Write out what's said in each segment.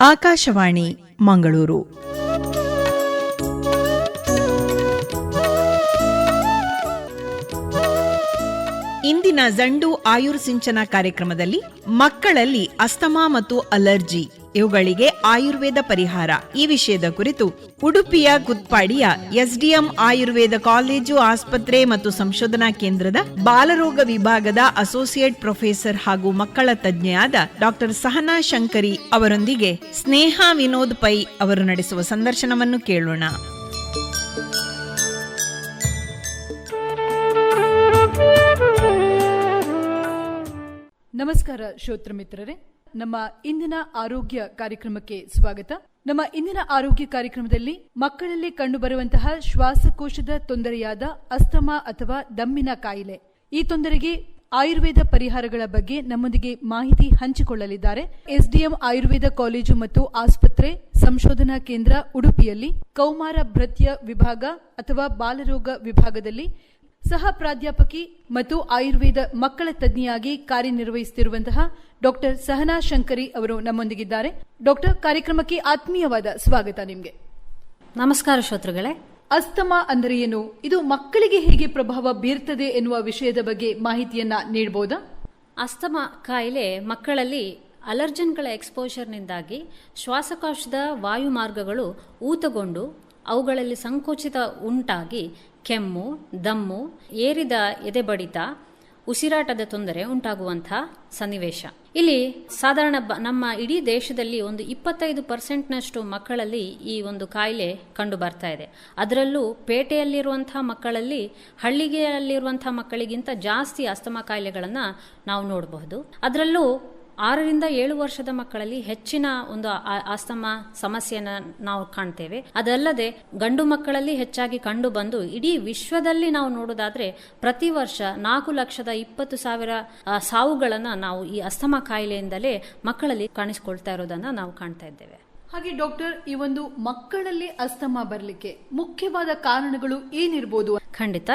ಆಕಾಶವಾಣಿ ಮಂಗಳೂರು. ಇಂದಿನ ಜಂಡು ಆಯುರ್ಸಿಂಚನ ಕಾರ್ಯಕ್ರಮದಲ್ಲಿ ಮಕ್ಕಳಲ್ಲಿ ಅಸ್ತಮಾ ಮತ್ತು ಅಲರ್ಜಿ. ಇವುಗಳಿಗೆ ಆಯುರ್ವೇದ ಪರಿಹಾರ. ಈ ವಿಷಯದ ಕುರಿತು ಉಡುಪಿಯ ಕುತ್ಪಾಡಿಯ ಎಸ್ಡಿಎಂ ಆಯುರ್ವೇದ ಕಾಲೇಜು, ಆಸ್ಪತ್ರೆ ಮತ್ತು ಸಂಶೋಧನಾ ಕೇಂದ್ರದ ಬಾಲರೋಗ ವಿಭಾಗದ ಅಸೋಸಿಯೇಟ್ ಪ್ರೊಫೆಸರ್ ಹಾಗೂ ಮಕ್ಕಳ ತಜ್ಞೆಯಾದ ಡಾಕ್ಟರ್ ಸಹನಾ ಶಂಕರಿ ಅವರೊಂದಿಗೆ ಸ್ನೇಹ ವಿನೋದ್ ಪೈ ಅವರು ನಡೆಸುವ ಸಂದರ್ಶನವನ್ನು ಕೇಳೋಣ. ನಮಸ್ಕಾರ ಶ್ರೋತೃ ಮಿತ್ರರೇ ನಮ್ಮ ಇಂದಿನ ಆರೋಗ್ಯ ಕಾರ್ಯಕ್ರಮಕ್ಕೆ ಸ್ವಾಗತ. ನಮ್ಮ ಇಂದಿನ ಆರೋಗ್ಯ ಕಾರ್ಯಕ್ರಮದಲ್ಲಿ ಮಕ್ಕಳಲ್ಲಿ ಕಂಡುಬರುವಂತಹ ಶ್ವಾಸಕೋಶದ ತೊಂದರೆಯಾದ ಅಸ್ತಮಾ ಅಥವಾ ದಮ್ಮಿನ ಕಾಯಿಲೆ. ಈ ತೊಂದರೆಗೆ ಆಯುರ್ವೇದ ಪರಿಹಾರಗಳ ಬಗ್ಗೆ ನಮ್ಮೊಂದಿಗೆ ಮಾಹಿತಿ ಹಂಚಿಕೊಳ್ಳಲಿದ್ದಾರೆ. ಎಸ್ಡಿಎಂ ಆಯುರ್ವೇದ ಕಾಲೇಜು ಮತ್ತು ಆಸ್ಪತ್ರೆ ಸಂಶೋಧನಾ ಕೇಂದ್ರ ಉಡುಪಿಯಲ್ಲಿ ಕೌಮಾರ ಭೃತ್ಯ ವಿಭಾಗ ಅಥವಾ ಬಾಲರೋಗ ವಿಭಾಗದಲ್ಲಿ ಸಹ ಪ್ರಾಧ್ಯಾಪಕಿ ಮತ್ತು ಆಯುರ್ವೇದ ಮಕ್ಕಳ ತಜ್ಞೆಯಾಗಿ ಕಾರ್ಯನಿರ್ವಹಿಸುತ್ತಿರುವಂತಹ ಡಾಕ್ಟರ್ ಸಹನಾ ಶಂಕರಿ ಅವರು ನಮ್ಮೊಂದಿಗಿದ್ದಾರೆ. ಡಾಕ್ಟರ್ ಕಾರ್ಯಕ್ರಮಕ್ಕೆ ಆತ್ಮೀಯವಾದ ಸ್ವಾಗತ ನಿಮಗೆ. ನಮಸ್ಕಾರ ಶ್ರೋತೃಗಳೇ. ಅಸ್ತಮಾ ಅಂದರೆ ಏನು? ಇದು ಮಕ್ಕಳಿಗೆ ಹೇಗೆ ಪ್ರಭಾವ ಬೀರ್ತದೆ ಎನ್ನುವ ವಿಷಯದ ಬಗ್ಗೆ ಮಾಹಿತಿಯನ್ನ ನೀಡಬಹುದಾ ಅಸ್ತಮಾ ಕಾಯಿಲೆ ಮಕ್ಕಳಲ್ಲಿ ಅಲರ್ಜನ್ಗಳ ಎಕ್ಸ್ಪೋಷರ್ನಿಂದಾಗಿ ಶ್ವಾಸಕೋಶದ ವಾಯು ಮಾರ್ಗಗಳು ಊತಗೊಂಡು ಅವುಗಳಲ್ಲಿ ಸಂಕುಚಿತ ಉಂಟಾಗಿ ಕೆಮ್ಮು, ದಮ್ಮು, ಏರಿದ ಎದೆಬಡಿತ, ಉಸಿರಾಟದ ತೊಂದರೆ ಉಂಟಾಗುವಂಥ ಸನ್ನಿವೇಶ. ಇಲ್ಲಿ ಸಾಧಾರಣ ನಮ್ಮ ಇಡೀ ದೇಶದಲ್ಲಿ ಒಂದು ಇಪ್ಪತ್ತೈದು ಪರ್ಸೆಂಟ್ನಷ್ಟು ಮಕ್ಕಳಲ್ಲಿ ಈ ಒಂದು ಕಾಯಿಲೆ ಕಂಡು ಬರ್ತಾ ಇದೆ. ಅದರಲ್ಲೂ ಪೇಟೆಯಲ್ಲಿರುವಂಥ ಮಕ್ಕಳಲ್ಲಿ ಹಳ್ಳಿಗೆಯಲ್ಲಿರುವಂಥ ಮಕ್ಕಳಿಗಿಂತ ಜಾಸ್ತಿ ಅಸ್ತಮಾ ಕಾಯಿಲೆಗಳನ್ನು ನಾವು ನೋಡಬಹುದು. ಅದರಲ್ಲೂ ಆರರಿಂದ ಏಳು ವರ್ಷದ ಮಕ್ಕಳಲ್ಲಿ ಹೆಚ್ಚಿನ ಒಂದು ಆಸ್ತಮ ಸಮಸ್ಯೆನ ನಾವು ಕಾಣ್ತೇವೆ. ಅದಲ್ಲದೆ ಗಂಡು ಮಕ್ಕಳಲ್ಲಿ ಹೆಚ್ಚಾಗಿ ಕಂಡು ಬಂದು ಇಡೀ ವಿಶ್ವದಲ್ಲಿ ನಾವು ನೋಡೋದಾದ್ರೆ ಪ್ರತಿ ವರ್ಷ ನಾಲ್ಕು ಲಕ್ಷದ ಇಪ್ಪತ್ತು ಸಾವಿರ ಸಾವುಗಳನ್ನ ನಾವು ಈ ಅಸ್ತಮ ಕಾಯಿಲೆಯಿಂದಲೇ ಮಕ್ಕಳಲ್ಲಿ ಕಾಣಿಸ್ಕೊಳ್ತಾ ಇರೋದನ್ನ ನಾವು ಕಾಣ್ತಾ ಇದ್ದೇವೆ. ಹಾಗೆ ಡಾಕ್ಟರ್, ಈ ಒಂದು ಮಕ್ಕಳಲ್ಲಿ ಅಸ್ತಮ ಬರಲಿಕ್ಕೆ ಮುಖ್ಯವಾದ ಕಾರಣಗಳು ಏನಿರ್ಬೋದು? ಖಂಡಿತ.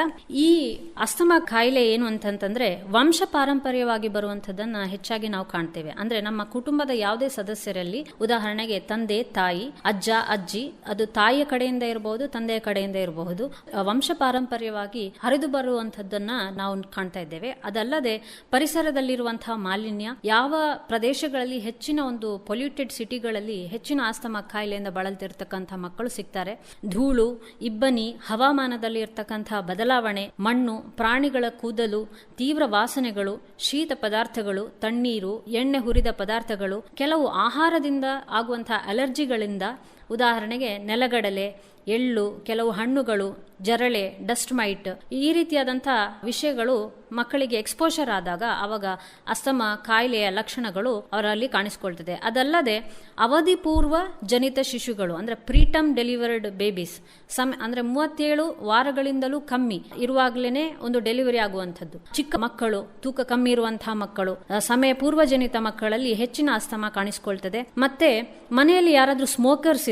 ಈ ಅಸ್ತಮಾ ಕಾಯಿಲೆ ಏನು ಅಂತಂತಂದ್ರೆ ವಂಶ ಪಾರಂಪರ್ಯವಾಗಿ ಬರುವಂತದನ್ನ ಹೆಚ್ಚಾಗಿ ನಾವು ಕಾಣ್ತೇವೆ. ಅಂದ್ರೆ ನಮ್ಮ ಕುಟುಂಬದ ಯಾವುದೇ ಸದಸ್ಯರಲ್ಲಿ ಉದಾಹರಣೆಗೆ ತಂದೆ, ತಾಯಿ, ಅಜ್ಜ, ಅಜ್ಜಿ, ಅದು ತಾಯಿಯ ಕಡೆಯಿಂದ ಇರಬಹುದು, ತಂದೆಯ ಕಡೆಯಿಂದ ಇರಬಹುದು ವಂಶ ಪಾರಂಪರ್ಯವಾಗಿ ಹರಿದು ಬರುವಂತದ್ದನ್ನ ನಾವು ಕಾಣ್ತಾ ಇದ್ದೇವೆ. ಅದಲ್ಲದೆ ಪರಿಸರದಲ್ಲಿರುವಂತಹ ಮಾಲಿನ್ಯ, ಯಾವ ಪ್ರದೇಶಗಳಲ್ಲಿ ಹೆಚ್ಚಿನ ಒಂದು ಪೊಲ್ಯೂಟೆಡ್ ಸಿಟಿಗಳಲ್ಲಿ ಹೆಚ್ಚಿನ ಆಸ್ತಮಾ ಕಾಯಿಲೆಯಿಂದ ಬಳಲ್ತಿರ್ತಕ್ಕಂಥ ಮಕ್ಕಳು ಸಿಗ್ತಾರೆ. ಧೂಳು, ಇಬ್ಬನಿ ಹವಾಮಾನದಲ್ಲಿ ಇರ್ತಕ್ಕಂಥ ಬದಲಾವಣೆ, ಮಣ್ಣು, ಪ್ರಾಣಿಗಳ ಕೂದಲು, ತೀವ್ರ ವಾಸನೆಗಳು, ಶೀತ ಪದಾರ್ಥಗಳು, ತಣ್ಣೀರು, ಎಣ್ಣೆ ಹುರಿದ ಪದಾರ್ಥಗಳು, ಕೆಲವು ಆಹಾರದಿಂದ ಆಗುವಂತಹ ಅಲರ್ಜಿಗಳಿಂದ ಉದಾಹರಣೆಗೆ ನೆಲಗಡಲೆ, ಎಳ್ಳು, ಕೆಲವು ಹಣ್ಣುಗಳು, ಜರಳೆ, ಡಸ್ಟ್ ಮೈಟ್ ಈ ರೀತಿಯಾದಂಥ ವಿಷಯಗಳು ಮಕ್ಕಳಿಗೆ ಎಕ್ಸ್ಪೋಷರ್ ಆದಾಗ ಅವಾಗ ಅಸ್ತಮ, ಕಾಯಿಲೆಯ ಲಕ್ಷಣಗಳು ಅವರಲ್ಲಿ ಕಾಣಿಸ್ಕೊಳ್ತದೆ. ಅದಲ್ಲದೆ ಅವಧಿ ಪೂರ್ವ ಜನಿತ ಶಿಶುಗಳು, ಅಂದರೆ ಪ್ರೀಟಮ್ ಡೆಲಿವರ್ಡ್ ಬೇಬೀಸ್, ಸಮ, ಅಂದರೆ ಮೂವತ್ತೇಳು ವಾರಗಳಿಂದಲೂ ಕಮ್ಮಿ ಇರುವಾಗಲೇ ಒಂದು ಡೆಲಿವರಿ ಆಗುವಂಥದ್ದು. ಚಿಕ್ಕ ಮಕ್ಕಳು, ತೂಕ ಕಮ್ಮಿ ಇರುವಂತಹ ಮಕ್ಕಳು ಸಮಯ ಸಮಯ ಪೂರ್ವಜನಿತ ಮಕ್ಕಳಲ್ಲಿ ಹೆಚ್ಚಿನ ಅಸ್ತಮ ಕಾಣಿಸ್ಕೊಳ್ತದೆ. ಮತ್ತೆ ಮನೆಯಲ್ಲಿ ಯಾರಾದರೂ ಸ್ಮೋಕರ್ಸ್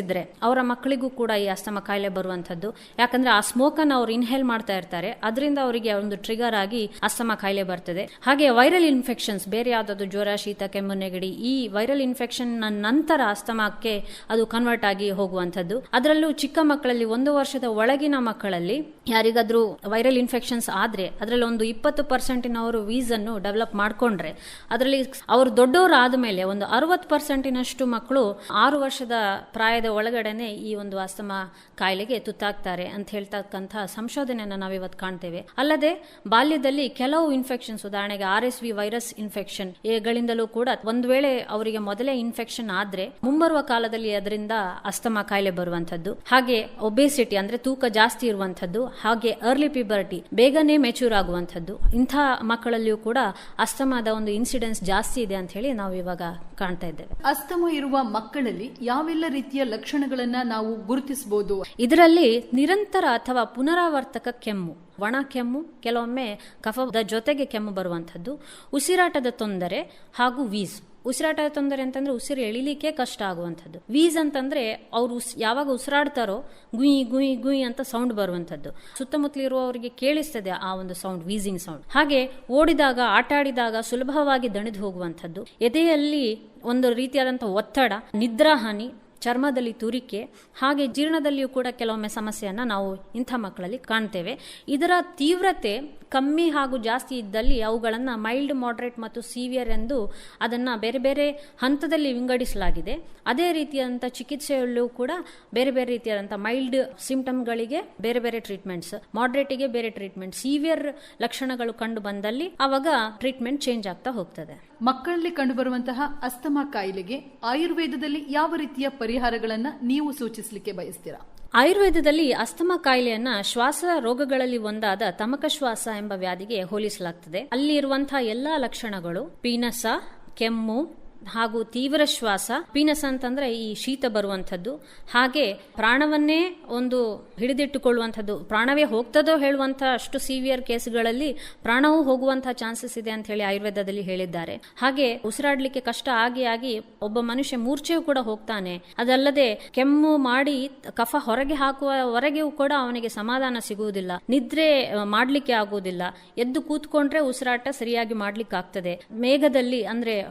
ಅವರ ಮಕ್ಕಳಿಗೂ ಕೂಡ ಈ ಅಸ್ತಮ ಕಾಯಿಲೆ ಬರುವಂಥದ್ದು. ಯಾಕಂದ್ರೆ ಆ ಸ್ಮೋಕ್ ಅನ್ನು ಅವ್ರು ಇನ್ಹೇಲ್ ಮಾಡ್ತಾ ಇರ್ತಾರೆ. ಅದರಿಂದ ಅವರಿಗೆ ಒಂದು ಟ್ರಿಗರ್ ಆಗಿ ಅಸ್ತಮ ಕಾಯಿಲೆ ಬರ್ತದೆ. ಹಾಗೆ ವೈರಲ್ ಇನ್ಫೆಕ್ಷನ್ಸ್ ಬೇರೆ ಯಾವ್ದಾದ್ರು ಜ್ವರ, ಶೀತ, ಕೆಮ್ಮು, ನೆಗಡಿ, ಈ ವೈರಲ್ ಇನ್ಫೆಕ್ಷನ್ ನಂತರ ಅಸ್ತಮಕ್ಕೆ ಅದು ಕನ್ವರ್ಟ್ ಆಗಿ ಹೋಗುವಂಥದ್ದು. ಅದರಲ್ಲೂ ಚಿಕ್ಕ ಮಕ್ಕಳಲ್ಲಿ, ಒಂದು ವರ್ಷದ ಒಳಗಿನ ಮಕ್ಕಳಲ್ಲಿ ಯಾರಿಗಾದ್ರೂ ವೈರಲ್ ಇನ್ಫೆಕ್ಷನ್ಸ್ ಆದ್ರೆ ಅದರಲ್ಲಿ ಒಂದು ಇಪ್ಪತ್ತು ಪರ್ಸೆಂಟಿನವರು ವೀಸ್ ಅನ್ನು ಡೆವಲಪ್ ಮಾಡ್ಕೊಂಡ್ರೆ, ಅದರಲ್ಲಿ ಅವರು ದೊಡ್ಡವರು ಆದಮೇಲೆ ಒಂದು ಅರವತ್ತು ಪರ್ಸೆಂಟಿನಷ್ಟು ಮಕ್ಕಳು ಆರು ವರ್ಷದ ಪ್ರಾಯದ ಒಳಗಡೆನೆ ಈ ಒಂದು ಅಸ್ತಮಾ ಕಾಯಿಲೆಗೆ ತುತ್ತಾಗ್ತಾರೆ ಅಂತ ಹೇಳ್ತಕ್ಕಂಥ ಸಂಶೋಧನೆಯನ್ನು ನಾವಿವತ್ತು ಕಾಣ್ತೇವೆ. ಅಲ್ಲದೆ ಬಾಲ್ಯದಲ್ಲಿ ಕೆಲವು ಇನ್ಫೆಕ್ಷನ್ಸ್ ಉದಾಹರಣೆಗೆ R S V virus infection ಗಳಿಂದಲೂ ಕೂಡ ಒಂದು ವೇಳೆ ಅವರಿಗೆ ಮೊದಲೇ ಇನ್ಫೆಕ್ಷನ್ ಆದ್ರೆ ಮುಂಬರುವ ಕಾಲದಲ್ಲಿ ಅದರಿಂದ ಅಸ್ತಮಾ ಕಾಯಿಲೆ ಬರುವಂತದ್ದು ಹಾಗೆ ಒಬೇಸಿಟಿ ಅಂದ್ರೆ ತೂಕ ಜಾಸ್ತಿ ಇರುವಂತದ್ದು ಹಾಗೆ ಅರ್ಲಿ ಪಿಬರ್ಟಿ ಬೇಗನೆ ಮೆಚೂರ್ ಆಗುವಂತದ್ದು ಇಂಥ ಮಕ್ಕಳಲ್ಲಿಯೂ ಕೂಡ ಅಸ್ತಮದ ಒಂದು ಇನ್ಸಿಡೆನ್ಸ್ ಜಾಸ್ತಿ ಇದೆ ಅಂತ ಹೇಳಿ ನಾವು ಇವಾಗ ಕಾಣ್ತಾ ಇದ್ದೇವೆ. ಅಸ್ತಮ ಇರುವ ಮಕ್ಕಳಲ್ಲಿ ಯಾವೆಲ್ಲ ರೀತಿಯ ಲಕ್ಷಣಗಳನ್ನ ನಾವು ಗುರುತಿಸಬಹುದು ಇದರಲ್ಲಿ ನಿರಂತರ ಅಥವಾ ಪುನರಾವರ್ತಕ ಕೆಮ್ಮು, ಒಣ ಕೆಮ್ಮು, ಕೆಲವೊಮ್ಮೆ ಕಫದ ಜೊತೆಗೆ ಕೆಮ್ಮು ಬರುವಂಥದ್ದು, ಉಸಿರಾಟದ ತೊಂದರೆ ಹಾಗೂ ವೀಸ್. ಉಸಿರಾಟದ ತೊಂದರೆ ಅಂತಂದ್ರೆ ಉಸಿರು ಎಳಿಲಿಕ್ಕೆ ಕಷ್ಟ ಆಗುವಂಥದ್ದು. ವೀಸ್ ಅಂತಂದ್ರೆ ಅವರು ಯಾವಾಗ ಉಸಿರಾಡ್ತಾರೋ ಗುಯಿ ಗುಯಿ ಗುಯಿ ಅಂತ ಸೌಂಡ್ ಬರುವಂಥದ್ದು. ಸುತ್ತಮುತ್ತಲಿರುವವರಿಗೆ ಕೇಳಿಸ್ತದೆ ಆ ಒಂದು ಸೌಂಡ್ ವೀಸಿಂಗ್ ಸೌಂಡ್ ಹಾಗೆ ಓಡಿದಾಗ ಆಟ ಆಡಿದಾಗ ಸುಲಭವಾಗಿ ದಣಿದು ಹೋಗುವಂಥದ್ದು. ಎದೆಯಲ್ಲಿ ಒಂದು ರೀತಿಯಾದಂಥ ಒತ್ತಡ, ನಿದ್ರಾಹಾನಿ ಚರ್ಮದಲ್ಲಿ ತುರಿಕೆ, ಹಾಗೆ ಜೀರ್ಣದಲ್ಲಿಯೂ ಕೂಡ ಕೆಲವೊಮ್ಮೆ ಸಮಸ್ಯೆಯನ್ನು ನಾವು ಇಂಥ ಮಕ್ಕಳಲ್ಲಿ ಕಾಣ್ತೇವೆ. ಇದರ ತೀವ್ರತೆ ಕಮ್ಮಿ ಹಾಗೂ ಜಾಸ್ತಿ ಇದ್ದಲ್ಲಿ ಅವುಗಳನ್ನು ಮೈಲ್ಡ್, ಮಾಡ್ರೇಟ್ ಮತ್ತು ಸೀವಿಯರ್ ಎಂದು ಅದನ್ನು ಬೇರೆ ಬೇರೆ ಹಂತದಲ್ಲಿ ವಿಂಗಡಿಸಲಾಗಿದೆ. ಅದೇ ರೀತಿಯಾದಂಥ ಚಿಕಿತ್ಸೆಯಲ್ಲೂ ಕೂಡ ಬೇರೆ ಬೇರೆ ರೀತಿಯಾದಂಥ ಮೈಲ್ಡ್ ಸಿಂಪ್ಟಮ್ಗಳಿಗೆ ಬೇರೆ ಬೇರೆ ಟ್ರೀಟ್ಮೆಂಟ್ಸ್, ಮಾಡ್ರೇಟಿಗೆ ಬೇರೆ ಟ್ರೀಟ್ಮೆಂಟ್, ಸೀವಿಯರ್ ಲಕ್ಷಣಗಳು ಕಂಡು ಬಂದಲ್ಲಿ ಆವಾಗ ಟ್ರೀಟ್ಮೆಂಟ್ ಚೇಂಜ್ ಆಗ್ತಾ ಹೋಗ್ತದೆ. ಮಕ್ಕಳಲ್ಲಿ ಕಂಡುಬರುವಂತಹ ಅಸ್ತಮಾ ಕಾಯಿಲೆಗೆ ಆಯುರ್ವೇದದಲ್ಲಿ ಯಾವ ರೀತಿಯ ಪರಿಹಾರಗಳನ್ನು ನೀವು ಸೂಚಿಸಲಿಕ್ಕೆ ಬಯಸ್ತೀರಾ? ಆಯುರ್ವೇದದಲ್ಲಿ ಅಸ್ತಮಾ ಕಾಯಿಲೆಯನ್ನ ಶ್ವಾಸ ರೋಗಗಳಲ್ಲಿ ಒಂದಾದ ತಮಕ ಶ್ವಾಸ ಎಂಬ ವ್ಯಾಧಿಗೆ ಹೋಲಿಸಲಾಗ್ತದೆ. ಅಲ್ಲಿ ಇರುವಂತಹ ಎಲ್ಲಾ ಲಕ್ಷಣಗಳು ಪೀನಸ, ಕೆಮ್ಮು ಹಾಗೂ ತೀವ್ರ ಶ್ವಾಸ, ಪೀನಸ್ ಅಂತಂದ್ರೆ ಈ ಶೀತ ಬರುವಂಥದ್ದು. ಹಾಗೆ ಪ್ರಾಣವನ್ನೇ ಒಂದು ಹಿಡಿದಿಟ್ಟುಕೊಳ್ಳುವಂಥದ್ದು. ಪ್ರಾಣವೇ ಹೋಗ್ತದೋ ಹೇಳುವಂಥ ಅಷ್ಟು ಸಿವಿಯರ್ ಕೇಸ್ಗಳಲ್ಲಿ ಪ್ರಾಣವೂ ಹೋಗುವಂತಹ ಚಾನ್ಸಸ್ ಇದೆ ಅಂತ ಹೇಳಿ ಆಯುರ್ವೇದದಲ್ಲಿ ಹೇಳಿದ್ದಾರೆ. ಹಾಗೆ ಉಸಿರಾಡ್ಲಿಕ್ಕೆ ಕಷ್ಟ ಆಗಿ ಆಗಿ ಒಬ್ಬ ಮನುಷ್ಯ ಮೂರ್ಛೆಯೂ ಕೂಡ ಹೋಗ್ತಾನೆ. ಅದಲ್ಲದೆ ಕೆಮ್ಮು ಮಾಡಿ ಕಫ ಹೊರಗೆ ಹಾಕುವವರೆಗೂ ಕೂಡ ಅವನಿಗೆ ಸಮಾಧಾನ ಸಿಗುವುದಿಲ್ಲ. ನಿದ್ರೆ ಮಾಡಲಿಕ್ಕೆ ಆಗುವುದಿಲ್ಲ. ಎದ್ದು ಕೂತ್ಕೊಂಡ್ರೆ ಉಸಿರಾಟ ಸರಿಯಾಗಿ ಮಾಡ್ಲಿಕ್ಕೆ ಆಗ್ತದೆ ಮೇಘದಲ್ಲಿ ಅಂದ್ರೆ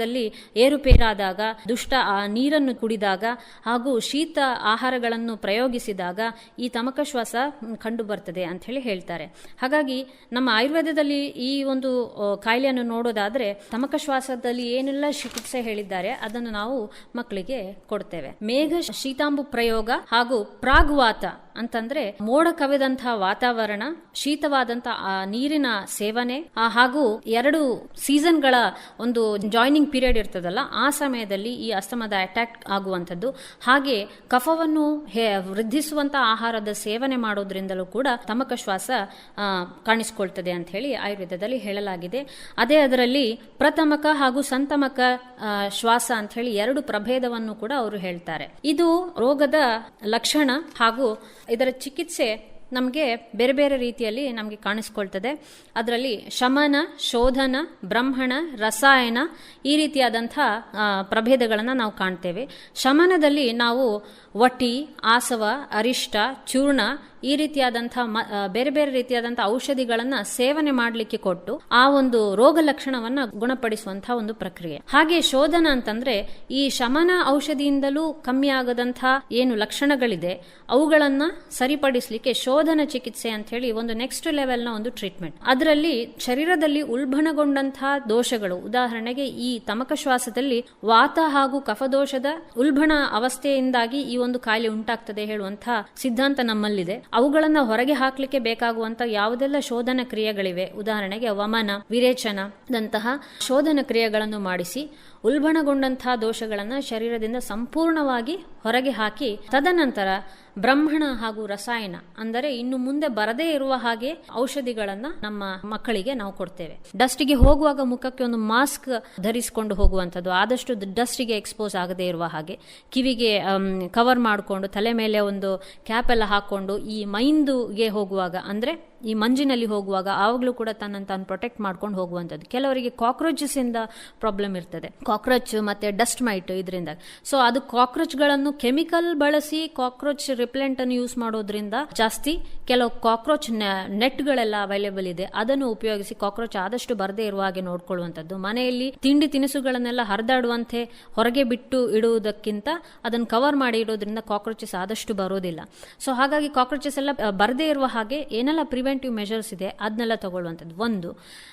ಹವಾಮಾನದಲ್ಲಿ ಏರುಪೇರಾದಾಗ, ದುಷ್ಟ ಆ ನೀರನ್ನು ಕುಡಿದಾಗ ಹಾಗೂ ಶೀತ ಆಹಾರಗಳನ್ನು ಪ್ರಯೋಗಿಸಿದಾಗ ಈ ತಮಕ ಶ್ವಾಸ ಕಂಡು ಬರ್ತದೆ ಅಂತ ಹೇಳಿ ಹೇಳ್ತಾರೆ. ಹಾಗಾಗಿ ನಮ್ಮ ಆಯುರ್ವೇದದಲ್ಲಿ ಈ ಒಂದು ಕಾಯಿಲೆಯನ್ನು ನೋಡೋದಾದ್ರೆ ತಮಕ ಶ್ವಾಸದಲ್ಲಿ ಏನೆಲ್ಲ ಚಿಕಿತ್ಸೆ ಹೇಳಿದ್ದಾರೆ ಅದನ್ನು ನಾವು ಮಕ್ಕಳಿಗೆ ಕೊಡ್ತೇವೆ. ಮೇಘ ಶೀತಾಂಬು ಪ್ರಯೋಗ ಹಾಗೂ ಪ್ರಾಗ್ವಾತ ಅಂತಂದ್ರೆ ಮೋಡ ಕವಿದಂತಹ ವಾತಾವರಣ ಶೀತವಾದಂತಹ ನೀರಿನ ಸೇವನೆ ಹಾಗೂ ಎರಡು ಸೀಸನ್ಗಳ ಒಂದು ಜಾಯ್ನಿಂಗ್ ಪೀರಿಯಡ್ ಇರ್ತದಲ್ಲ, ಆ ಸಮಯದಲ್ಲಿ ಈ ಅಸ್ತಮದ ಅಟ್ಯಾಕ್ ಆಗುವಂಥದ್ದು. ಹಾಗೆ ಕಫವನ್ನು ವೃದ್ಧಿಸುವಂತಹ ಆಹಾರದ ಸೇವನೆ ಮಾಡೋದ್ರಿಂದಲೂ ಕೂಡ ತಮಕ ಶ್ವಾಸ ಕಾಣಿಸಿಕೊಳ್ತದೆ ಅಂತ ಹೇಳಿ ಆಯುರ್ವೇದದಲ್ಲಿ ಹೇಳಲಾಗಿದೆ. ಅದೇ ಅದರಲ್ಲಿ ಪ್ರತಮಕ ಹಾಗೂ ಸಂತಮಕ ಶ್ವಾಸ ಅಂತ ಹೇಳಿ ಎರಡು ಪ್ರಭೇದವನ್ನು ಕೂಡ ಅವರು ಹೇಳ್ತಾರೆ. ಇದು ರೋಗದ ಲಕ್ಷಣ ಹಾಗೂ ಇದರ ಚಿಕಿತ್ಸೆ ನಮಗೆ ಬೇರೆ ಬೇರೆ ರೀತಿಯಲ್ಲಿ ನಮಗೆ ಕಾಣಿಸ್ಕೊಳ್ತದೆ. ಅದರಲ್ಲಿ ಶಮನ, ಶೋಧನ, ಬ್ರಹ್ಮಣ, ರಸಾಯನ ಈ ರೀತಿಯಾದಂಥ ಪ್ರಭೇದಗಳನ್ನು ನಾವು ಕಾಣ್ತೇವೆ. ಶಮನದಲ್ಲಿ ನಾವು ವಟಿ ಆಸವ, ಅರಿಷ್ಟ, ಚೂರ್ಣ ಈ ರೀತಿಯಾದಂಥ ಬೇರೆ ಬೇರೆ ರೀತಿಯಾದಂಥ ಔಷಧಿಗಳನ್ನ ಸೇವನೆ ಮಾಡಲಿಕ್ಕೆ ಕೊಟ್ಟು ಆ ಒಂದು ರೋಗ ಲಕ್ಷಣವನ್ನ ಗುಣಪಡಿಸುವಂತಹ ಒಂದು ಪ್ರಕ್ರಿಯೆ. ಹಾಗೆ ಶೋಧನ ಅಂತಂದ್ರೆ ಈ ಶಮನ ಔಷಧಿಯಿಂದಲೂ ಕಮ್ಮಿ ಆಗದಂಥ ಏನು ಲಕ್ಷಣಗಳಿದೆ, ಅವುಗಳನ್ನ ಸರಿಪಡಿಸಲಿಕ್ಕೆ ಶೋಧನ ಚಿಕಿತ್ಸೆ ಅಂತ ಹೇಳಿ ಒಂದು ನೆಕ್ಸ್ಟ್ ಲೆವೆಲ್ನ ಒಂದು ಟ್ರೀಟ್ಮೆಂಟ್ ಅದರಲ್ಲಿ ಶರೀರದಲ್ಲಿ ಉಲ್ಬಣಗೊಂಡಂತಹ ದೋಷಗಳು, ಉದಾಹರಣೆಗೆ ಈ ತಮಕ ಶ್ವಾಸದಲ್ಲಿ ವಾತ ಹಾಗೂ ಕಫದೋಷದ ಉಲ್ಬಣ ಅವಸ್ಥೆಯಿಂದಾಗಿ ಈ ಒಂದು ಕಾಯಿಲೆ ಉಂಟಾಗ್ತದೆ ಹೇಳುವಂತಹ ಸಿದ್ಧಾಂತ ನಮ್ಮಲ್ಲಿದೆ. ಅವುಗಳನ್ನ ಹೊರಗೆ ಹಾಕ್ಲಿಕ್ಕೆ ಬೇಕಾಗುವಂತಹ ಯಾವುದೆಲ್ಲ ಶೋಧನ ಕ್ರಿಯೆಗಳಿವೆ ಉದಾಹರಣೆಗೆ ವಮನ ವಿರೇಚನದಂತಹ ಶೋಧನ ಕ್ರಿಯೆಗಳನ್ನು ಮಾಡಿಸಿ. ಉಲ್ಬಣಗೊಂಡಂತಹ ದೋಷಗಳನ್ನು ಶರೀರದಿಂದ ಸಂಪೂರ್ಣವಾಗಿ ಹೊರಗೆ ಹಾಕಿ ತದನಂತರ ಬ್ರಹ್ಮಣ ಹಾಗೂ ರಸಾಯನ, ಅಂದರೆ ಇನ್ನು ಮುಂದೆ ಬರದೇ ಇರುವ ಹಾಗೆ ಔಷಧಿಗಳನ್ನ ನಮ್ಮ ಮಕ್ಕಳಿಗೆ ನಾವು ಕೊಡ್ತೇವೆ. ಡಸ್ಟಿಗೆ ಹೋಗುವಾಗ ಮುಖಕ್ಕೆ ಒಂದು ಮಾಸ್ಕ್ ಧರಿಸಿಕೊಂಡು ಹೋಗುವಂಥದ್ದು, ಆದಷ್ಟು ಡಸ್ಟಿಗೆ ಎಕ್ಸ್ಪೋಸ್ ಆಗದೇ ಇರುವ ಹಾಗೆ. ಕಿವಿಗೆ ಕವರ್ ಮಾಡಿಕೊಂಡು ತಲೆ ಮೇಲೆ ಒಂದು ಕ್ಯಾಪ್ ಎಲ್ಲ ಹಾಕೊಂಡು ಈ ಮೈಂದುಗೆ ಹೋಗುವಾಗ, ಅಂದ್ರೆ ಈ ಮಂಜಿನಲ್ಲಿ ಹೋಗುವಾಗ ಆವಾಗಲೂ ಕೂಡ ತನ್ನ ತಾನು ಪ್ರೊಟೆಕ್ಟ್ ಮಾಡ್ಕೊಂಡು ಹೋಗುವಂಥದ್ದು. ಕೆಲವರಿಗೆ ಕಾಕ್ರೋಚಸ್ ಇಂದ ಪ್ರಾಬ್ಲಮ್ ಇರ್ತದೆ. ಕಾಕ್ರೋಚ್ ಮತ್ತೆ ಡಸ್ಟ್ ಮೈಟ್ ಇದರಿಂದ. ಸೊ ಅದು ಕಾಕ್ರೋಚ್ಗಳನ್ನು ಕೆಮಿಕಲ್ ಬಳಸಿ ಕಾಕ್ರೋಚ್ ರಿಪ್ಲೆಂಟ್ ಅನ್ನು ಯೂಸ್ ಮಾಡೋದ್ರಿಂದ ಜಾಸ್ತಿ ಕೆಲವು ಕಾಕ್ರೋಚ್ ನೆಟ್ಗಳೆಲ್ಲ ಅವೈಲೇಬಲ್ ಇದೆ. ಅದನ್ನು ಉಪಯೋಗಿಸಿ ಕಾಕ್ರೋಚ್ ಆದಷ್ಟು ಬರದೇ ಇರುವ ಹಾಗೆ ನೋಡ್ಕೊಳ್ಳುವಂಥದ್ದು. ಮನೆಯಲ್ಲಿ ತಿಂಡಿ ತಿನಿಸುಗಳನ್ನೆಲ್ಲ ಹರಿದಾಡುವಂತೆ ಹೊರಗೆ ಬಿಟ್ಟು ಇಡುವುದಕ್ಕಿಂತ ಅದನ್ನು ಕವರ್ ಮಾಡಿ ಇಡೋದ್ರಿಂದ ಕಾಕ್ರೋಚಸ್ ಆದಷ್ಟು ಬರೋದಿಲ್ಲ. ಸೊ ಹಾಗಾಗಿ ಕಾಕ್ರೋಚಸ್ ಎಲ್ಲ ಬರದೇ ಇರುವ ಹಾಗೆ ಏನೆಲ್ಲ ಪ್ರಿವೆಂಟಿವ್ ಮೆಷರ್ಸ್ ಇದೆ ಅದನ್ನೆಲ್ಲ ತಗೊಳ್ಳುವಂಥದ್ದು. ಒಂದು,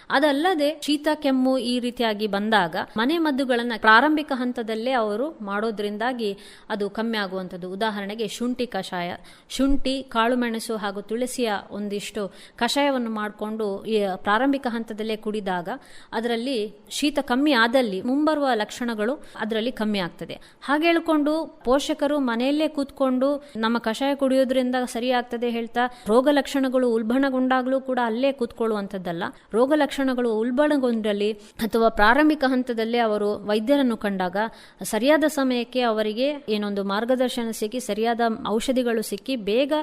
ಅದಲ್ಲದೆ ಶೀತ, ಕೆಮ್ಮು ಈ ರೀತಿಯಾಗಿ ಬಂದಾಗ ಮನೆ ಮದ್ದುಗಳನ್ನ ಪ್ರಾರಂಭಿಕ ಹಂತದಲ್ಲೇ ಅವರು ಮಾಡೋದ್ರಿಂದಾಗಿ ಅದು ಕಮ್ಮಿ ಆಗುವಂಥದ್ದು. ಉದಾಹರಣೆಗೆ ಶುಂಠಿ ಕಷಾಯ, ಶುಂಠಿ ಕಾಳುಮೆಣಸು ಹಾಗೂ ತುಳಸಿಯ ಒಂದಿಷ್ಟು ಕಷಾಯವನ್ನು ಮಾಡಿಕೊಂಡು ಪ್ರಾರಂಭಿಕ ಹಂತದಲ್ಲೇ ಕುಡಿದಾಗ ಅದರಲ್ಲಿ ಶೀತ ಕಮ್ಮಿ ಆದಲ್ಲಿ ಮುಂಬರುವ ಲಕ್ಷಣಗಳು ಅದರಲ್ಲಿ ಕಮ್ಮಿ ಆಗ್ತದೆ. ಹಾಗೆ ಹೇಳ್ಕೊಂಡು ಪೋಷಕರು ಮನೆಯಲ್ಲೇ ಕೂತ್ಕೊಂಡು ನಮ್ಮ ಕಷಾಯ ಕುಡಿಯೋದ್ರಿಂದ ಸರಿ ಹೇಳ್ತಾ ರೋಗ ಲಕ್ಷಣಗಳು ಉಲ್ಬಣ ಲಕ್ಷಣಗೊಂಡಾಗಲೂ ಕೂಡ ಅಲ್ಲೇ ಕೂತ್ಕೊಳ್ಳುವಂಥದ್ದಲ್ಲ. ರೋಗ ಲಕ್ಷಣಗಳು ಉಲ್ಬಣಗೊಂಡಲ್ಲಿ ಅಥವಾ ಪ್ರಾರಂಭಿಕ ಹಂತದಲ್ಲಿ ಅವರು ವೈದ್ಯರನ್ನು ಕಂಡಾಗ ಸರಿಯಾದ ಸಮಯಕ್ಕೆ ಅವರಿಗೆ ಏನೊಂದು ಮಾರ್ಗದರ್ಶನ ಸಿಕ್ಕಿ, ಸರಿಯಾದ ಔಷಧಿಗಳು ಸಿಕ್ಕಿ ಬೇಗ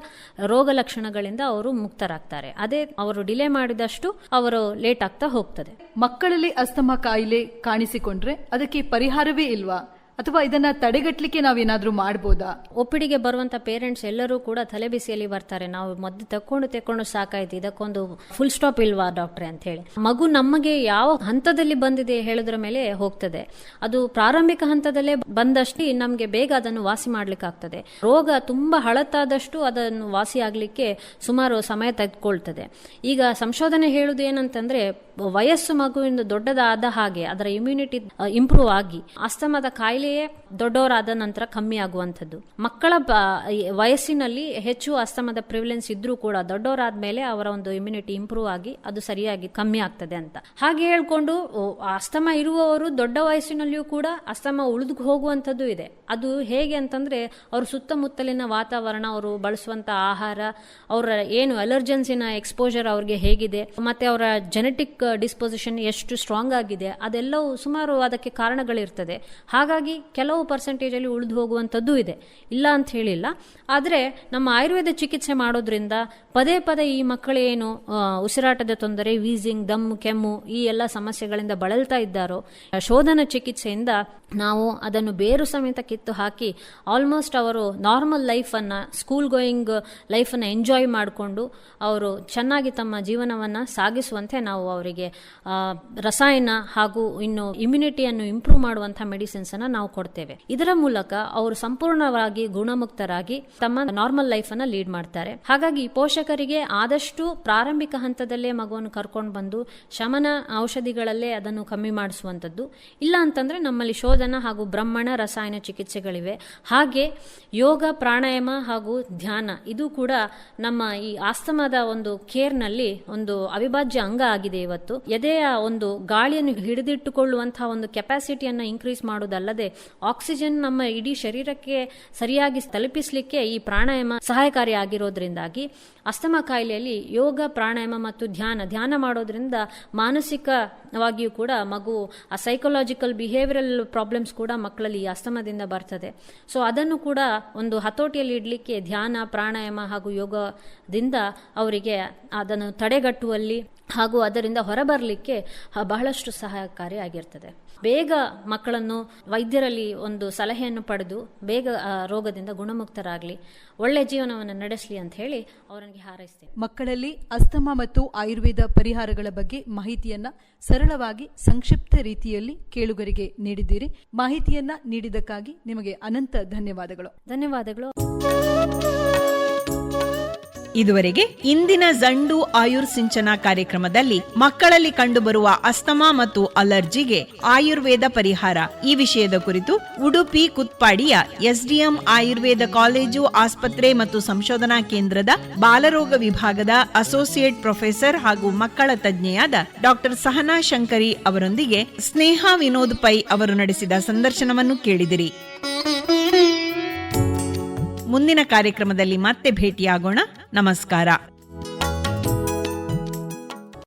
ರೋಗ ಲಕ್ಷಣಗಳಿಂದ ಅವರು ಮುಕ್ತರಾಗ್ತಾರೆ. ಅದೇ ಅವರು ಡಿಲೇ ಮಾಡಿದಷ್ಟು ಅವರು ಲೇಟ್ ಆಗ್ತಾ ಹೋಗ್ತದೆ. ಮಕ್ಕಳಲ್ಲಿ ಅಸ್ತಮಾ ಕಾಯಿಲೆ ಕಾಣಿಸಿಕೊಂಡ್ರೆ ಅದಕ್ಕೆ ಪರಿಹಾರವೇ ಇಲ್ವಾ? ಅಥವಾ ಇದನ್ನ ತಡೆಗಟ್ಟಲಿಕ್ಕೆ ನಾವೇನಾದ್ರೂ ಮಾಡ್ಬೋದಾ? ಒಪ್ಪಿಡಿಗೆ ಬರುವಂತ ಪೇರೆಂಟ್ಸ್ ಎಲ್ಲರೂ ಕೂಡ ತಲೆಬಿಸಿಯಲ್ಲಿ ಬರ್ತಾರೆ. ನಾವು ಮದ್ದು ತಕೊಂಡು ತೆಕ್ಕೊಂಡು ಸಾಕಾಯ್ತು. ಇದಕ್ಕೊಂದು ಫುಲ್ ಸ್ಟಾಪ್ ಇಲ್ವಾ ಡಾಕ್ಟ್ರೆ ಅಂತ ಹೇಳಿ. ಮಗು ನಮಗೆ ಯಾವ ಹಂತದಲ್ಲಿ ಬಂದಿದೆ ಹೇಳೋದ್ರ ಮೇಲೆ ಹೋಗ್ತದೆ. ಅದು ಪ್ರಾರಂಭಿಕ ಹಂತದಲ್ಲೇ ಬಂದಷ್ಟು ನಮಗೆ ಬೇಗ ಅದನ್ನು ವಾಸಿ ಮಾಡ್ಲಿಕ್ಕೆ ಆಗ್ತದೆ ರೋಗ ತುಂಬಾ ಹಳತಾದಷ್ಟು ಅದನ್ನು ವಾಸಿ ಆಗ್ಲಿಕ್ಕೆ ಸುಮಾರು ಸಮಯ ತೆಗೆದುಕೊಳ್ತದೆ. ಈಗ ಸಂಶೋಧನೆ ಹೇಳುದು ಏನಂತಂದ್ರೆ ವಯಸ್ಸು ಮಗುವಿನ ದೊಡ್ಡದಾದ ಹಾಗೆ ಅದರ ಇಮ್ಯುನಿಟಿ ಇಂಪ್ರೂವ್ ಆಗಿ ಅಸ್ತಮದ ಕಾಯಿಲೆಯೇ ದೊಡ್ಡವರಾದ ನಂತರ ಕಮ್ಮಿ ಆಗುವಂಥದ್ದು. ಮಕ್ಕಳ ವಯಸ್ಸಿನಲ್ಲಿ ಹೆಚ್ಚು ಅಸ್ತಮದ ಪ್ರಿವಿಲೆನ್ಸ್ ಇದ್ರೂ ಕೂಡ ದೊಡ್ಡವರಾದ ಮೇಲೆ ಅವರ ಒಂದು ಇಮ್ಯುನಿಟಿ ಇಂಪ್ರೂವ್ ಆಗಿ ಅದು ಸರಿಯಾಗಿ ಕಮ್ಮಿ ಆಗ್ತದೆ ಅಂತ. ಹಾಗೆ ಹೇಳ್ಕೊಂಡು ಅಸ್ತಮ ಇರುವವರು ದೊಡ್ಡ ವಯಸ್ಸಿನಲ್ಲಿಯೂ ಕೂಡ ಅಸ್ತಮ ಉಳಿದು ಹೋಗುವಂಥದ್ದು ಇದೆ. ಅದು ಹೇಗೆ ಅಂತಂದ್ರೆ, ಅವ್ರ ಸುತ್ತಮುತ್ತಲಿನ ವಾತಾವರಣ, ಅವರು ಬಳಸುವಂತ ಆಹಾರ, ಅವರ ಏನು ಅಲರ್ಜೆನ್ಸಿನ ಎಕ್ಸ್ಪೋಜರ್ ಅವ್ರಿಗೆ ಹೇಗಿದೆ, ಮತ್ತೆ ಅವರ ಜೆನೆಟಿಕ್ ಡಿಸ್ಪೊಸಿಷನ್ ಎಷ್ಟು ಸ್ಟ್ರಾಂಗ್ ಆಗಿದೆ, ಅದೆಲ್ಲವೂ ಸುಮಾರು ಅದಕ್ಕೆ ಕಾರಣಗಳಿರ್ತದೆ. ಹಾಗಾಗಿ ಕೆಲವು ಪರ್ಸೆಂಟೇಜಲ್ಲಿ ಉಳಿದು ಹೋಗುವಂಥದ್ದು ಇದೆ. ಇಲ್ಲ ಅಂತ ಹೇಳಿಲ್ಲ. ಆದರೆ ನಮ್ಮ ಆಯುರ್ವೇದ ಚಿಕಿತ್ಸೆ ಮಾಡೋದ್ರಿಂದ ಪದೇ ಪದೇ ಈ ಮಕ್ಕಳೇನು ಉಸಿರಾಟದ ತೊಂದರೆ ವೀಸಿಂಗ್ ದಮ್, ಕೆಮ್ಮು ಈ ಎಲ್ಲ ಸಮಸ್ಯೆಗಳಿಂದ ಬಳಲ್ತಾ ಇದ್ದಾರೋ, ಶೋಧನ ಚಿಕಿತ್ಸೆಯಿಂದ ನಾವು ಅದನ್ನು ಬೇರು ಸಮೇತ ಕಿತ್ತು ಹಾಕಿ ಆಲ್ಮೋಸ್ಟ್ ಅವರು ನಾರ್ಮಲ್ ಲೈಫನ್ನು ಸ್ಕೂಲ್ ಗೋಯಿಂಗ್ ಲೈಫನ್ನು ಎಂಜಾಯ್ ಮಾಡಿಕೊಂಡು ಅವರು ಚೆನ್ನಾಗಿ ತಮ್ಮ ಜೀವನವನ್ನು ಸಾಗಿಸುವಂತೆ ನಾವು ಅವರಿಗೆ ಆ, ರಸಾಯನ ಹಾಗೂ ಇನ್ನು ಇಮ್ಯುನಿಟಿಯನ್ನು ಇಂಪ್ರೂವ್ ಮಾಡುವಂಥ ಮೆಡಿಸಿನ್ಸ್ ಅನ್ನು ನಾವು ಕೊಡ್ತೇವೆ. ಇದರ ಮೂಲಕ ಅವರು ಸಂಪೂರ್ಣವಾಗಿ ಗುಣಮುಕ್ತರಾಗಿ ತಮ್ಮ ನಾರ್ಮಲ್ ಲೈಫ್ ಅನ್ನ ಲೀಡ್ ಮಾಡ್ತಾರೆ. ಹಾಗಾಗಿ ಪೋಷಕರಿಗೆ ಆದಷ್ಟು ಪ್ರಾರಂಭಿಕ ಹಂತದಲ್ಲೇ ಮಗುವನ್ನು ಕರ್ಕೊಂಡು ಬಂದು ಶಮನ ಔಷಧಿಗಳಲ್ಲೇ ಅದನ್ನು ಕಮ್ಮಿ ಮಾಡಿಸುವಂಥದ್ದು. ಇಲ್ಲ ಅಂತಂದ್ರೆ ನಮ್ಮಲ್ಲಿ ಶೋಧನ ಹಾಗೂ ಬ್ರಹ್ಮಣ ರಸಾಯನ ಚಿಕಿತ್ಸೆಗಳಿವೆ. ಹಾಗೆ ಯೋಗ ಪ್ರಾಣಾಯಾಮ ಹಾಗೂ ಧ್ಯಾನ ಇದು ಕೂಡ ನಮ್ಮ ಈ ಆಸ್ತಮದ ಒಂದು ಕೇರ್ನಲ್ಲಿ ಒಂದು ಅವಿಭಾಜ್ಯ ಅಂಗ ಆಗಿದೆ ಇವತ್ತು. ಎದೆಯ ಒಂದು ಗಾಳಿಯನ್ನು ಹಿಡಿದಿಟ್ಟುಕೊಳ್ಳುವಂತಹ ಒಂದು ಕೆಪಾಸಿಟಿಯನ್ನು ಇನ್ಕ್ರೀಸ್ ಮಾಡೋದಲ್ಲದೆ ಆಕ್ಸಿಜನ್ ನಮ್ಮ ಇಡೀ ಶರೀರಕ್ಕೆ ಸರಿಯಾಗಿ ತಲುಪಿಸಲಿಕ್ಕೆ ಈ ಪ್ರಾಣಾಯಾಮ ಸಹಾಯಕಾರಿ ಆಗಿರೋದ್ರಿಂದಾಗಿ ಅಸ್ತಮ ಕಾಯಿಲೆಯಲ್ಲಿ ಯೋಗ, ಪ್ರಾಣಾಯಾಮ ಮತ್ತು ಧ್ಯಾನ ಧ್ಯಾನ ಮಾಡೋದ್ರಿಂದ ಮಾನಸಿಕವಾಗಿಯೂ ಕೂಡ ಮಗು, ಆ ಸೈಕೊಲಾಜಿಕಲ್ ಬಿಹೇವಿಯರಲ್ ಪ್ರಾಬ್ಲಮ್ಸ್ ಕೂಡ ಮಕ್ಕಳಲ್ಲಿ ಅಸ್ತಮದಿಂದ ಬರ್ತದೆ. ಸೊ ಅದನ್ನು ಕೂಡ ಒಂದು ಹತೋಟಿಯಲ್ಲಿ ಇಡಲಿಕ್ಕೆ ಧ್ಯಾನ, ಪ್ರಾಣಾಯಾಮ ಹಾಗೂ ಯೋಗದಿಂದ ಅವರಿಗೆ ಅದನ್ನು ತಡೆಗಟ್ಟುವಲ್ಲಿ ಹಾಗೂ ಅದರಿಂದ ಹೊರಬರಲಿಕ್ಕೆ ಬಹಳಷ್ಟು ಸಹಾಯಕಾರಿಯಾಗಿರ್ತದೆ ಬೇಗ ಮಕ್ಕಳನ್ನು ವೈದ್ಯರಲ್ಲಿ ಒಂದು ಸಲಹೆಯನ್ನು ಪಡೆದು ಬೇಗ ರೋಗದಿಂದ ಗುಣಮುಕ್ತರಾಗಲಿ ಒಳ್ಳೆ ಜೀವನವನ್ನು ನಡೆಸಲಿ ಅಂತ ಹೇಳಿ ಅವರಿಗೆ ಹಾರೈಸ್ತೇನೆ. ಮಕ್ಕಳಲ್ಲಿ ಅಸ್ತಮಾ ಮತ್ತು ಆಯುರ್ವೇದ ಪರಿಹಾರಗಳ ಬಗ್ಗೆ ಮಾಹಿತಿಯನ್ನ ಸರಳವಾಗಿ ಸಂಕ್ಷಿಪ್ತ ರೀತಿಯಲ್ಲಿ ಕೇಳುಗರಿಗೆ ನೀಡಿದ್ದೀರಿ. ಮಾಹಿತಿಯನ್ನ ನೀಡಿದ್ದಕ್ಕಾಗಿ ನಿಮಗೆ ಅನಂತ ಧನ್ಯವಾದಗಳು. ಧನ್ಯವಾದಗಳು. ಇದುವರೆಗೆ ಇಂದಿನ ಜಂಡು ಆಯುರ್ ಸಿಂಚನ ಕಾರ್ಯಕ್ರಮದಲ್ಲಿ ಮಕ್ಕಳಲ್ಲಿ ಕಂಡುಬರುವ ಅಸ್ತಮಾ ಮತ್ತು ಅಲರ್ಜಿಗೆ ಆಯುರ್ವೇದ ಪರಿಹಾರ. ಈ ವಿಷಯದ ಕುರಿತು ಉಡುಪಿ ಕುತ್ಪಾಡಿಯ ಎಸ್ಡಿಎಂ ಆಯುರ್ವೇದ ಕಾಲೇಜು, ಆಸ್ಪತ್ರೆ ಮತ್ತು ಸಂಶೋಧನಾ ಕೇಂದ್ರದ ಬಾಲರೋಗ ವಿಭಾಗದ ಅಸೋಸಿಯೇಟ್ ಪ್ರೊಫೆಸರ್ ಹಾಗೂ ಮಕ್ಕಳ ತಜ್ಞೆಯಾದ ಡಾಕ್ಟರ್ ಸಹನಾ ಶಂಕರಿ ಅವರೊಂದಿಗೆ ಸ್ನೇಹ ವಿನೋದ್ ಪೈ ಅವರು ನಡೆಸಿದ ಸಂದರ್ಶನವನ್ನು ಕೇಳಿದಿರಿ. ಮುಂದಿನ ಕಾರ್ಯಕ್ರಮದಲ್ಲಿ ಮತ್ತೆ ಭೇಟಿಯಾಗೋಣ. ನಮಸ್ಕಾರ.